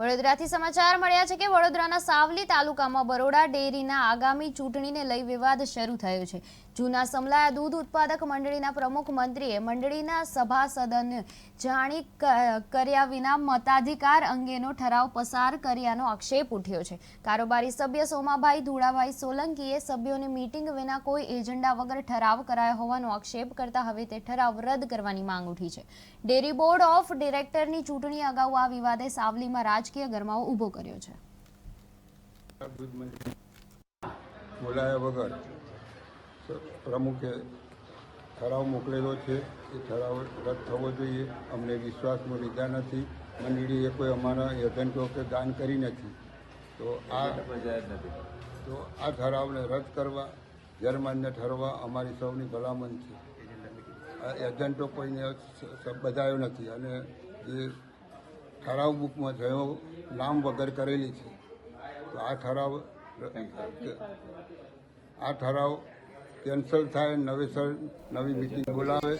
વડોદરાથી સમાચાર મળ્યા છે કે વડોદરાના સાવલી તાલુકામાં બરોડા ડેરીના આગામી ચૂંટણીને લઈ વિવાદ શરૂ થયો છે. જૂના સમલાયા દૂધ ઉત્પાદક મંડળીના પ્રમુખ મંત્રીએ મંડળીના સભાસદન જાણી કર્યા વિના મતાધિકાર અંગેનો ઠરાવ પસાર કર્યાનો આક્ષેપ ઉઠ્યો છે. કારોબારી સભ્ય સોમાભાઈ ધુળાભાઈ સોલંકીએ સભ્યોની મીટિંગ વિના કોઈ એજન્ડા વગર ઠરાવ કરાયો હોવાનો આક્ષેપ કરતા હવે તે ઠરાવ રદ કરવાની માંગ ઉઠી છે. ડેરી બોર્ડ ઓફ ડિરેક્ટરની ચૂંટણી અગાઉ આ વિવાદે સાવલીમાં રાજકીય ગરમાવો ઊભો કર્યો છે. બોલાયા વગર પ્રમુખે ઠરાવ મોકલેલો છે. એ ઠરાવ રદ થવો જોઈએ. અમને વિશ્વાસમાં લીધા નથી. મંડળીએ કોઈ અમારા એજન્ટો કે દાન કરી નથી. તો આ તો આ ઠરાવને રદ કરવા ગેરમાન્ય ઠરવા અમારી સૌની ભલામણ છે. એજન્ટો કોઈને બધાયો નથી. અને જે ઠરાવ બુકમાં થયો નામ વગર કરેલી છે. તો આ ઠરાવ આ ઠરાવ કેન્સલ થાય, નવેસર નવી મિટિંગ બોલાવે.